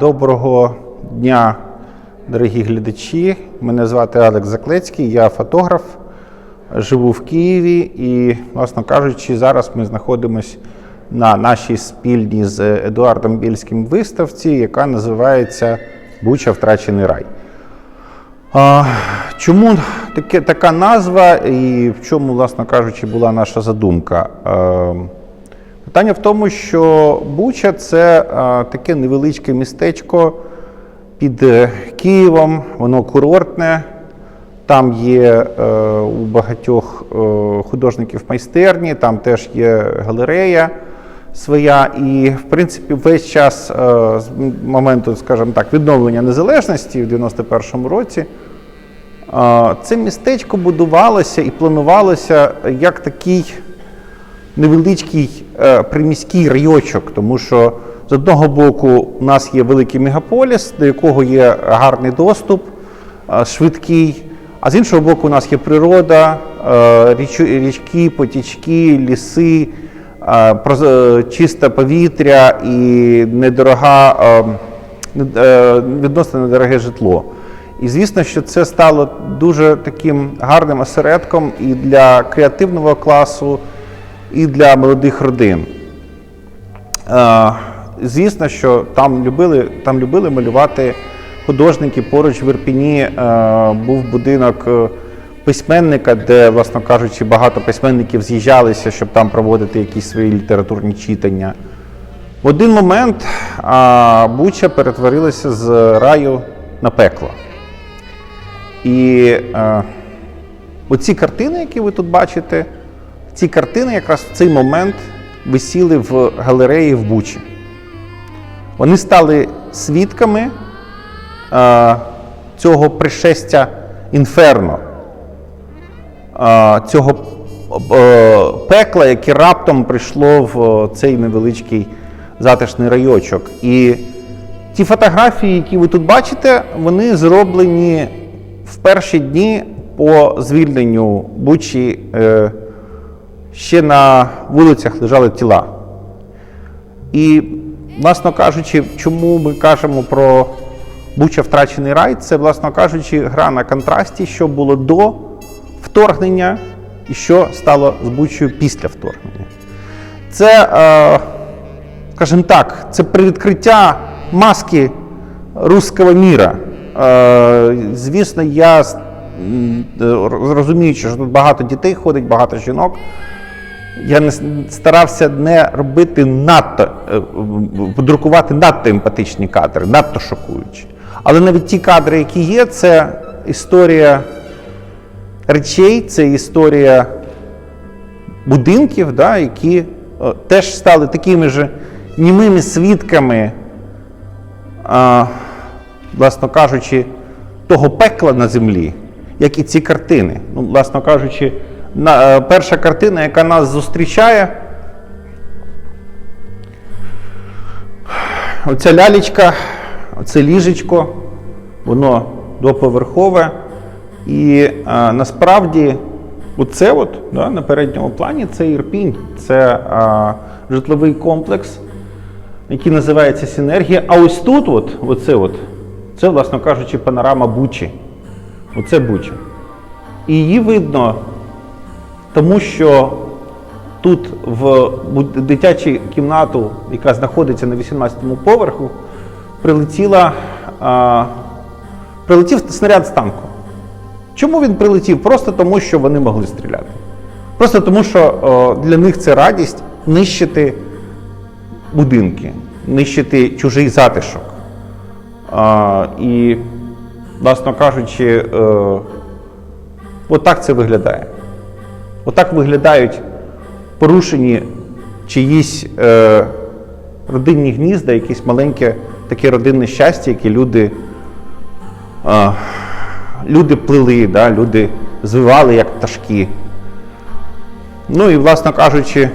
Доброго дня, дорогі глядачі. Мене звати Алекс Заклецький, я фотограф, живу в Києві і, власно кажучи, зараз ми знаходимося на нашій спільній з Едуардом Більським виставці, яка називається Буча Втрачений рай. А, Чому таке, така назва і в чому, власно кажучи, була наша задумка? Е, Питання в тому, що Буча це а, таке невеличке містечко під е, Києвом, воно курортне. Там є е, у багатьох е, художників майстерні, там теж є галерея своя. І, в принципі, весь час е, з моменту, скажімо так, відновлення незалежності в 91-му році. е, Це містечко будувалося і планувалося як такий невеличкий е, приміський райочок, тому що з одного боку у нас є великий мегаполіс, до якого є гарний доступ, е, швидкий, а з іншого боку, у нас є природа, е, річ, річки, потічки, ліси, чисте повітря і недорога, відносно недороге житло. І звісно, що це стало дуже таким гарним осередком і для креативного класу, і для молодих родин. Звісно, що там любили, там любили малювати художники. Поруч в Ірпіні е, був будинок е, письменника, де, власно кажучи, багато письменників з'їжджалися, щоб там проводити якісь свої літературні читання. В один момент Буча перетворилася з раю на пекло. І е, оці картини, які ви тут бачите, ці картини якраз в цей момент висіли в галереї в Бучі. Вони стали свідками е, цього пришестя інферно, е, цього е, пекла, яке раптом прийшло в цей невеличкий затишний райочок. І ті фотографії, які ви тут бачите, вони зроблені в перші дні по звільненню Бучі. Е, ще на вулицях лежали тіла. І, власно кажучи, чому ми кажемо про Буча втрачений рай, це, власно кажучи, гра на контрасті, що було до вторгнення і що стало з Бучею після вторгнення. Це, е, скажімо так, це привідкриття маски руського міра. Е, звісно, я м, розуміючи, що тут багато дітей ходить, багато жінок. Я не старався не робити надто, е, подрукувати надто емпатичні кадри, надто шокуючі. Але навіть ті кадри, які є, це історія речей, це історія будинків, да, які е, теж стали такими ж німими свідками, е, власно кажучи, того пекла на землі, як і ці картини. Ну, власно кажучи, перша картина, яка нас зустрічає, оця лялечка, оце ліжечко, воно двоповерхове. І е, насправді оце от, да, на передньому плані це Ірпінь, це е, житловий комплекс, який називається Синергія. А ось тут, от, оце от, це, власно кажучи, панорама Бучі. Оце Буча. І її видно, тому що тут в дитячу кімнату, яка знаходиться на 18-му поверху, прилетіла, а, прилетів снаряд з танку. Чому він прилетів? Просто тому, що вони могли стріляти. Просто тому, що о, для них це радість нищити будинки, нищити чужий затишок. А, і, власно кажучи, е, отак це виглядає. Отак виглядають порушені чиїсь е, родинні гнізда, якесь маленьке таке родинне щастя, яке люди, е, люди плели, да, люди звивали як пташки. Ну і, власно кажучи,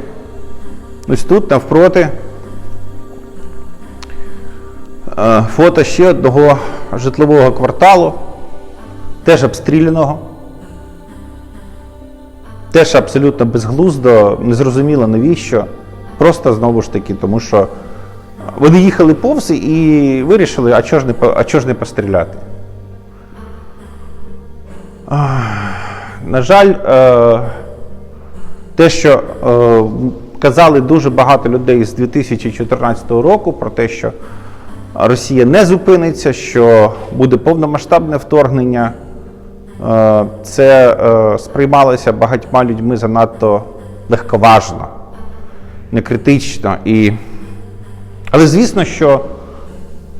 ось тут навпроти е, фото ще одного житлового кварталу, теж обстріляного. Теж абсолютно безглуздо, незрозуміло навіщо. Просто знову ж таки, тому що Вони їхали повз і вирішили, а чого ж не, а чого ж не постріляти. На жаль, е, те, що е, казали дуже багато людей з 2014 року про те, що Росія не зупиниться, що буде повномасштабне вторгнення, це е, сприймалося багатьма людьми занадто легковажно, некритично. І... Але звісно, що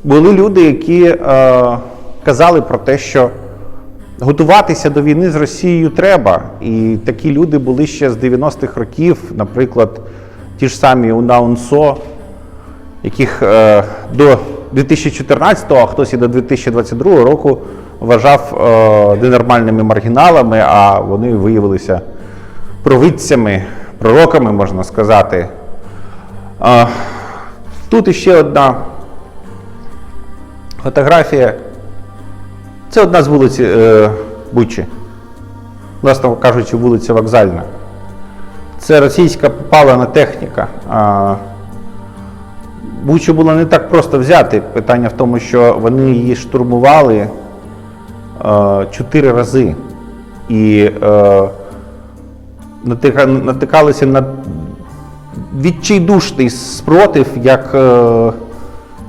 були люди, які е, казали про те, що готуватися до війни з Росією треба. І такі люди були ще з 90-х років, наприклад, ті ж самі Унаунсо, яких е, до 2014, а хтось і до 2022 року вважав е, ненормальними маргіналами, а вони виявилися провидцями, пророками, можна сказати. Е, тут іще одна фотографія. Це одна з вулиць е, Бучі. Власне кажучи, вулиця Вокзальна. Це російська попалена техніка. А, Бучу було не так просто взяти. Питання в тому, що вони її штурмували е, чотири рази. І е, натикалися на відчайдушний спротив як е,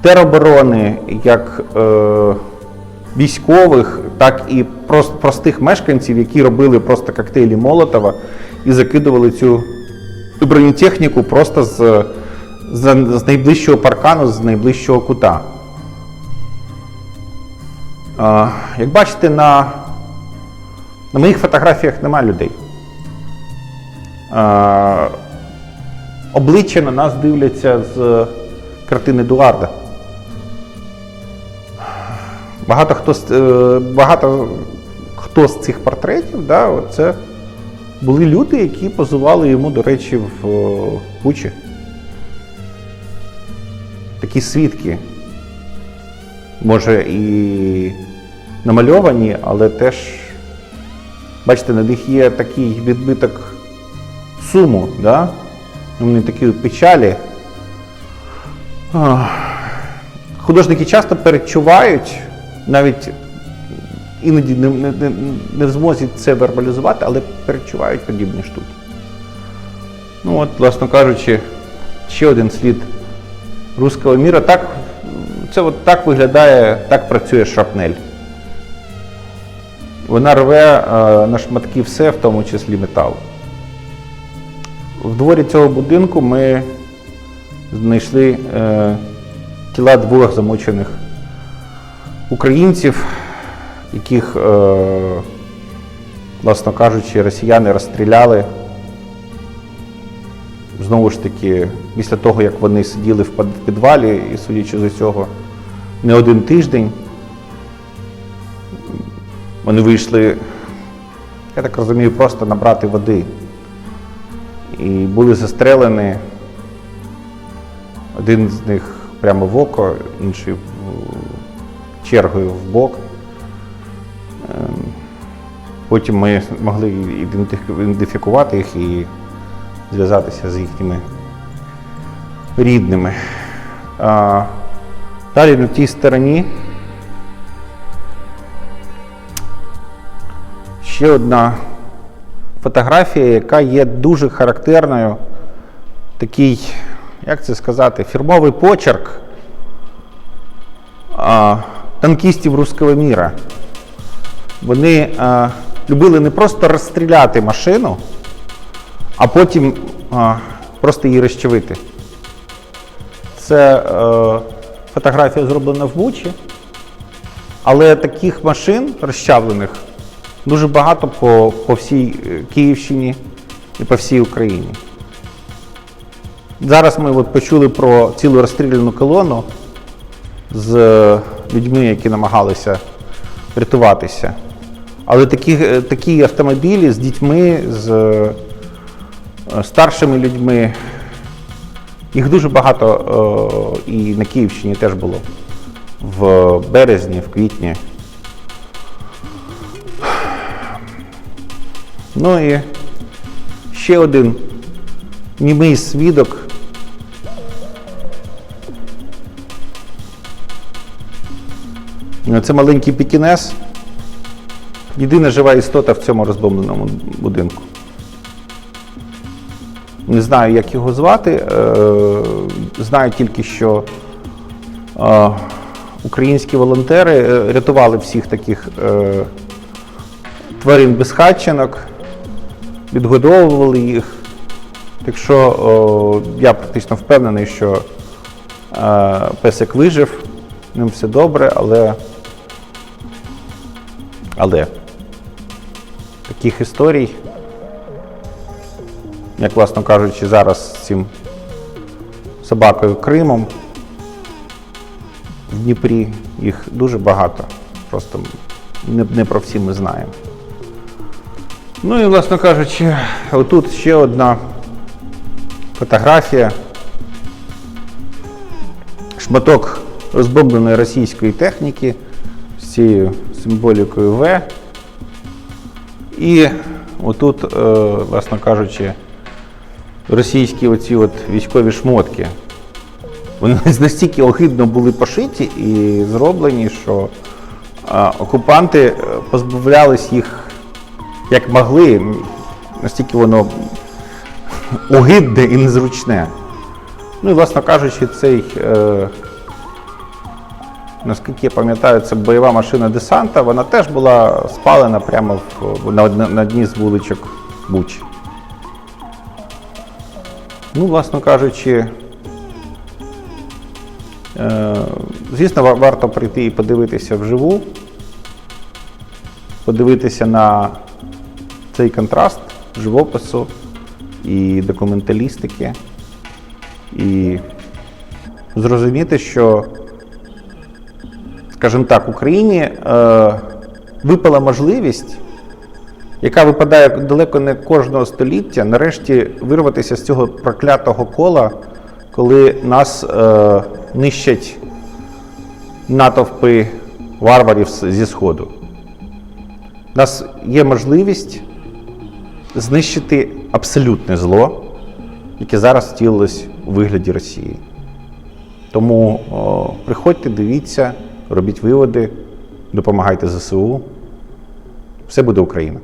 тероборони, як е, військових, так і прос- простих мешканців, які робили просто коктейлі Молотова і закидували цю бронетехніку просто з, з, з найближчого паркану, з найближчого кута. Е, як бачите, на, на моїх фотографіях немає людей. Е, обличчя на нас дивляться з картини Едуарда. Багато хто, з- е, багато хто з цих портретів, да, це були люди, які позували йому, до речі, в е, Бучі. Такі свідки. Може і намальовані, але теж, бачите, на них є такий відбиток суму, да? вони такі печалі. Художники часто перечувають, навіть іноді не, не, не, в змозі це вербалізувати, але перечувають подібні штуки. Ну от, власно кажучи, ще один слід руського міра. Так, це от так виглядає, так працює шрапнель. Вона рве е, на шматки все, в тому числі метал. В дворі цього будинку ми знайшли е, тіла двох замучених українців, яких, е, власно кажучи, росіяни розстріляли. Знову ж таки, після того, як вони сиділи в підвалі, і судячи з усього, не один тиждень, вони вийшли, я так розумію, просто набрати води. І були застрелені. Один з них прямо в око, інший чергою в бок. Ем, Потім ми могли ідентифікувати їх і зв'язатися з їхніми рідними. А, далі на тій стороні ще одна фотографія, яка є дуже характерною, такий, як це сказати, фірмовий почерк а, танкістів руського міра. Вони а, любили не просто розстріляти машину, а потім а, просто її розчавити. Це е, фотографія зроблена в Бучі, але таких машин розчавлених дуже багато по, по всій е, Київщині і по всій Україні. Зараз ми от почули про цілу розстріляну колону з е, людьми, які намагалися рятуватися. Але такі, е, такі автомобілі з дітьми, з Е, старшими людьми. Їх дуже багато е, і на Київщині теж було. В березні, в квітні. Ну і ще один німий свідок. Це маленький пікінес. Єдина жива істота в цьому розбомбленому будинку. Не знаю, як його звати. Е, Знаю тільки, що е, українські волонтери е, рятували всіх таких тварин безхатченок, відгодовували їх. Так що я практично впевнений, що песик вижив, ним все добре, але, але таких історій, як власно кажучи, зараз з цим собакою Кримом в Дніпрі їх дуже багато. Просто не, не про всі ми знаємо. Ну і, власно кажучи, отут ще одна фотографія. Шматок розбомбленої російської техніки з цією символікою В. І отут, е, власно кажучи, російські оці от військові шмотки. Вони настільки огидно були пошиті і зроблені, що окупанти е, позбавлялись їх як могли, настільки воно огидне і незручне. Ну і, власно кажучи, цей, е, наскільки я пам'ятаю, це бойова машина десанта, вона теж була спалена прямо в, на, одне- на одній з вуличок Бучі. Ну, власно кажучи, е, звісно, ва- варто прийти і подивитися вживу, подивитися на цей контраст живопису і документалістики, і зрозуміти, що, скажімо так, Україні е, випала можливість, яка випадає далеко не кожного століття, нарешті вирватися з цього проклятого кола, коли нас е, нищать натовпи варварів зі Сходу. У нас є можливість знищити абсолютне зло, яке зараз втілилось у вигляді Росії. Тому о, приходьте, дивіться, робіть виводи, допомагайте ЗСУ. Все буде Україна.